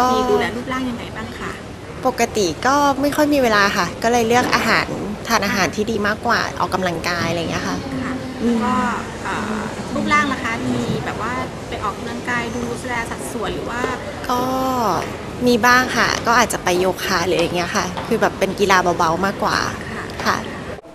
ก็มีดูแลรูปร่างยังไงบ้างคะปกติก็ไม่ค่อยมีเวลาค่ะ ก็เลยเลือกอาหารทานอาหารที่ดีมากกว่าออกกำลังกายอะไรอย่างเงี้ยค่ะค่ะก็รูปร่างนะคะมีแบบว่าไปออกกำลังกายดูแลสัดส่วนหรือว่า ก็มีบ้างค่ะ ก็อาจจะไปโยคะหรืออย่างเงี้ยค่ะ คือแบบเป็นกีฬาเบาๆมากกว่าค่ะ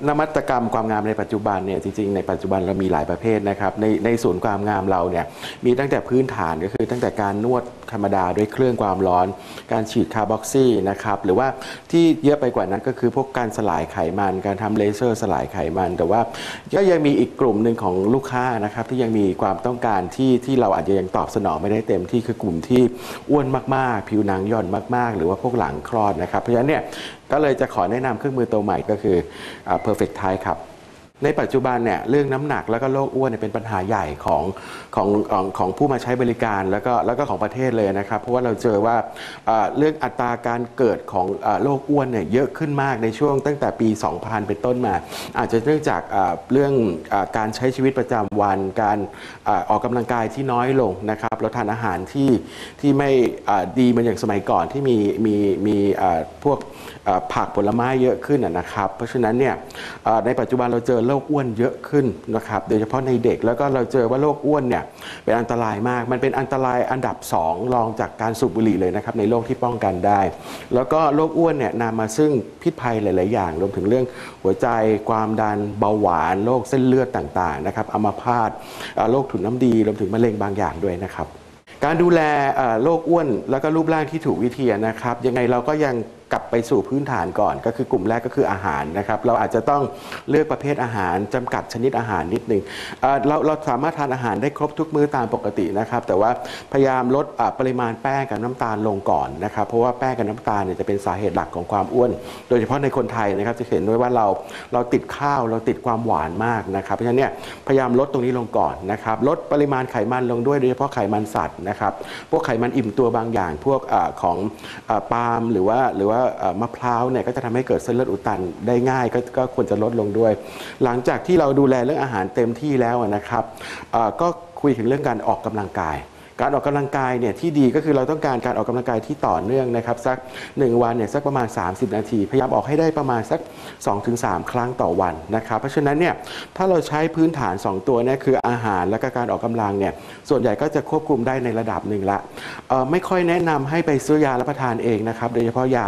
นวัตกรรมความงามในปัจจุบันเนี่ยจริงๆในปัจจุบันเรามีหลายประเภทนะครับในในศูนย์ความงามเราเนี่ยมีตั้งแต่พื้นฐานก็คือตั้งแต่การนวดธรรมดาด้วยเครื่องความร้อน การฉีดคาร์บ็อกซี่นะครับหรือว่าที่เยอะไปกว่านั้นก็คือพวกการสลายไขมัน การทำเลเซอร์สลายไขมัน แต่ว่าก็ยังมีอีกกลุ่มหนึ่งของลูกค้านะครับที่ยังมีความต้องการที่ที่เราอาจจะยังตอบสนองไม่ได้เต็มที่คือกลุ่มที่อ้วนมากๆ ผิวหนังหย่อนมาก ๆ หรือว่าพวกหลังคลอดนะครับเพราะฉะนั้นเนี่ยก็เลยจะขอแนะนำเครื่องมือตัวใหม่ก็คือ Perfect Type ครับ ในปัจจุบันเนี่ยเรื่องน้ำหนักแล้วก็โรคอ้วนเนี่ยเป็นปัญหาใหญ่ของของของของผู้มาใช้บริการแล้วก็แล้วก็ของประเทศเลยนะครับเพราะว่าเราเจอว่าเรื่องอัตราการเกิดของอโรคอ้วนเนี่ยเยอะขึ้นมากในช่วงตั้งแต่ปี 2000 เป็นต้นมา อาจจะเนื่องจากเรื่องอการใช้ชีวิตประจำวัน การอออกกำลังกายที่น้อยลงนะครับเราทานอาหารที่ที่ไม่ดีเหมันอย่างสมัยก่อนที่มีมีมีพวกผักผลไม้เยอะขึ้นนะครับ เพราะฉะนั้นเนี่ยในปัจจุบันเราเจอโรคอ้วนเยอะขึ้นนะครับโดยเฉพาะในเด็กแล้วก็เราเจอว่าโรคอ้วนเนี่ยเป็นอันตรายมาก มันเป็นอันตรายอันดับ 2 รองจากการสูบบุหรี่เลยนะครับในโรคที่ป้องกันได้ แล้วก็โรคอ้วนเนี่ยนำมาซึ่งพิษภัยหลาย ๆ อย่าง รวมถึงเรื่องหัวใจความดันเบาหวานโรคเส้นเลือดต่าง ๆ นะครับอัมพาตโรคถุงน้ำดีรวมถึงมะเร็งบางอย่างด้วยนะครับการดูแลโรคอ้วนแล้วก็รูปร่างที่ถูกวิธีนะครับ ยังไงเราก็ยัง กลับไปสู่พื้นฐานก่อน ก็คือกลุ่มแรกก็คืออาหารนะครับเราอาจจะต้องเลือกประเภทอาหารจำกัดชนิดอาหารนิดนึงเอ่อเราเราสามารถทานอาหารได้ครบทุกมื้อตามปกตินะครับแต่ว่าพยายามลดอะปริมาณแป้งกับน้ำตาลลงก่อนนะครับเพราะว่าแป้งกับน้ำตาลเนี่ยจะเป็นสาเหตุหลักของความอ้วน โดยเฉพาะในคนไทยนะครับจะเห็นด้วยว่าเราเราติดข้าวเราติดความหวานมากนะครับเพราะฉะนั้นเนี่ยพยายามลดตรงนี้ลงก่อนนะครับลดปริมาณไขมันลงด้วยโดยเฉพาะไขมันสัตว์นะครับพวกไขมันอิ่มตัวบางอย่าง พวกอาของอาปาล์มหรือว่าหรือว่าอ่ามะพร้าวเนี่ยก็จะทำให้เกิดเส้นเลือดอุดตันได้ง่ายก็ก็ควรจะลดลงด้วย หลังจากที่เราดูแลเรื่องอาหารเต็มที่แล้วนะครับก็คุยถึงเรื่องการออกกำลังกาย การออกกำลังกายเนี่ยที่ดีก็คือเราต้องการการออกกำลังกายที่ต่อเนื่องนะครับสัก 1 วันเนี่ยสักประมาณ 30 นาที พยายามออกให้ได้ประมาณสัก 2-3 ครั้งต่อวันนะครับ เพราะฉะนั้นเนี่ยถ้าเราใช้พื้นฐาน 2 ตัวเนี่ยคืออาหารและก็การออกกำลังเนี่ยส่วนใหญ่ก็จะควบคุมได้ในระดับหนึ่งละไม่ค่อยแนะนำให้ไปซื้อยารับประทานเองนะครับโดยเฉพาะยา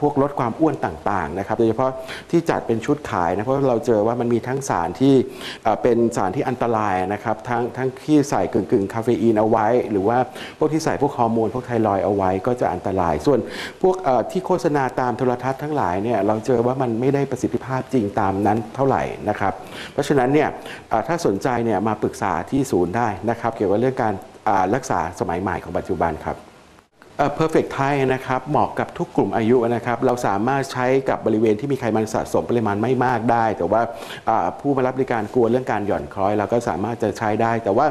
พวกลดความอ้วนต่างๆนะครับโดยเฉพาะที่จัดเป็นชุดขายนะเพราะเราเจอว่ามันมีทั้งสารที่เอ่อเป็นสารที่อันตรายนะครับทั้งทั้งที่ใส่กึ่งๆคาเฟอีนเอาไว้ หรือว่าพวกที่ใส่พวกฮอร์โมนพวกไทรอยเอาไว้ก็จะอันตราย ส่วนพวกที่โฆษณาตามโทรทัศน์ทั้งหลายเนี่ยเราเจอว่ามันไม่ได้ประสิทธิภาพจริงตามนั้นเท่าไหร่นะครับ เพราะฉะนั้นเนี่ยถ้าสนใจเนี่ยมาปรึกษาที่ศูนย์ได้นะครับ เกี่ยวกับเรื่องการรักษาสมัยใหม่ของปัจจุบันครับ เอ่อ perfect Thai นะครับเหมาะกับทุกกลุ่มอายุนะครับเราสามารถใช้กับบริเวณที่มีไขมันสะสมปริมาณไม่มากได้ แต่ว่าผู้มารับบริการกลัวเรื่องการหย่อนคล้อยเราก็สามารถจะใช้ได้ แต่ว่า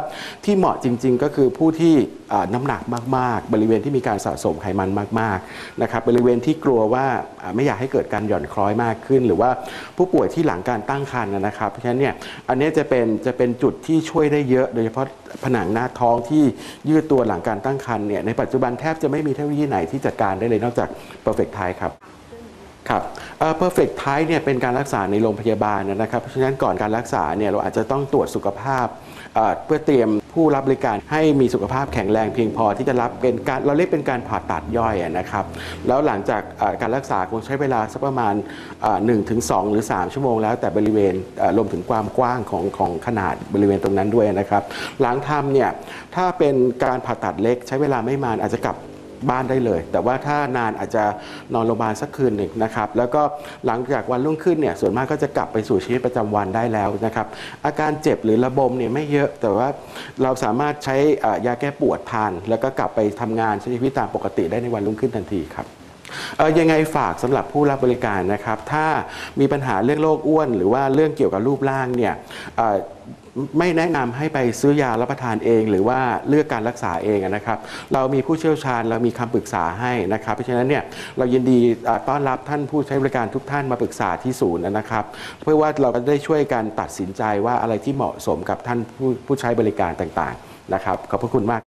ที่เหมาะจริง ๆ ก็คือผู้ที่น้ำหนักมากๆ บริเวณที่มีการสะสมไขมันมากๆนะครับบริเวณที่กลัวว่าอ่าไม่อยากให้เกิดการหย่อนคล้อยมากขึ้น หรือว่าผู้ป่วยที่หลังการตั้งครรภ์นะครับเพราะฉะนั้นเนี่ยอันนี้จะเป็นจะเป็นจุดที่ช่วยได้เยอะ โดยเฉพาะผนังหน้าท้องที่ยืดตัวหลังการตั้งครรภ์เนี่ยในปัจจุบันแทบจะไม่มีเทคโนโลยีไหนที่จัดการได้เลยนอกจาก Perfect Thai ครับครับเอ่อ perfect type เนี่ยเป็นการรักษาในโรงพยาบาลนะครับ เพราะฉะนั้นก่อนการรักษาเนี่ยเราอาจจะต้องตรวจสุขภาพเอ่อเพื่อเตรียมผู้รับบริการให้มีสุขภาพแข็งแรงเพียงพอที่จะรับเป็นการเราเรียกเป็นการผ่าตัดย่อยนะครับ แล้วหลังจากการรักษาคงใช้เวลาสักประมาณ1นถึงสหรือ 3 ชั่วโมงแล้วแต่บริเวณรวมถึงความกว้างของของขนาดบริเวณตรงนั้นด้วยนะครับ หลังทำเนี่ยถ้าเป็นการผ่าตัดเล็กใช้เวลาไม่นานอาจจะกลับ บ้านได้เลย แต่ว่าถ้านานอาจจะนอนโรงพยาบาลสักคืนหนึ่งนะครับ แล้วก็หลังจากวันรุ่งขึ้นเนี่ยส่วนมากก็จะกลับไปสู่ชีวิตประจำวันได้แล้วนะครับอาการเจ็บหรือระบมเนี่ยไม่เยอะ แต่ว่าเราสามารถใช้ยาแก้ปวดทาน แล้วก็กลับไปทำงานใช้ชีวิตตามปกติได้ในวันรุ่งขึ้นทันทีครับยังไงฝากสำหรับผู้รับบริการนะครับ ถ้ามีปัญหาเรื่องโรคอ้วน หรือว่าเรื่องเกี่ยวกับรูปร่างเนี่ย ไม่แนะนำให้ไปซื้อยารับประทานเอง หรือว่าเลือกการรักษาเองนะครับ เรามีผู้เชี่ยวชาญเรามีคำปรึกษาให้นะครับ เพราะฉะนั้นเนี่ยเรายินดีต้อนรับท่านผู้ใช้บริการทุกท่านมาปรึกษาที่ศูนย์นะครับ เพื่อว่าเราก็ได้ช่วยกันตัดสินใจว่าอะไรที่เหมาะสมกับท่านผู้ผู้ใช้บริการต่างๆนะครับขอบพระคุณมาก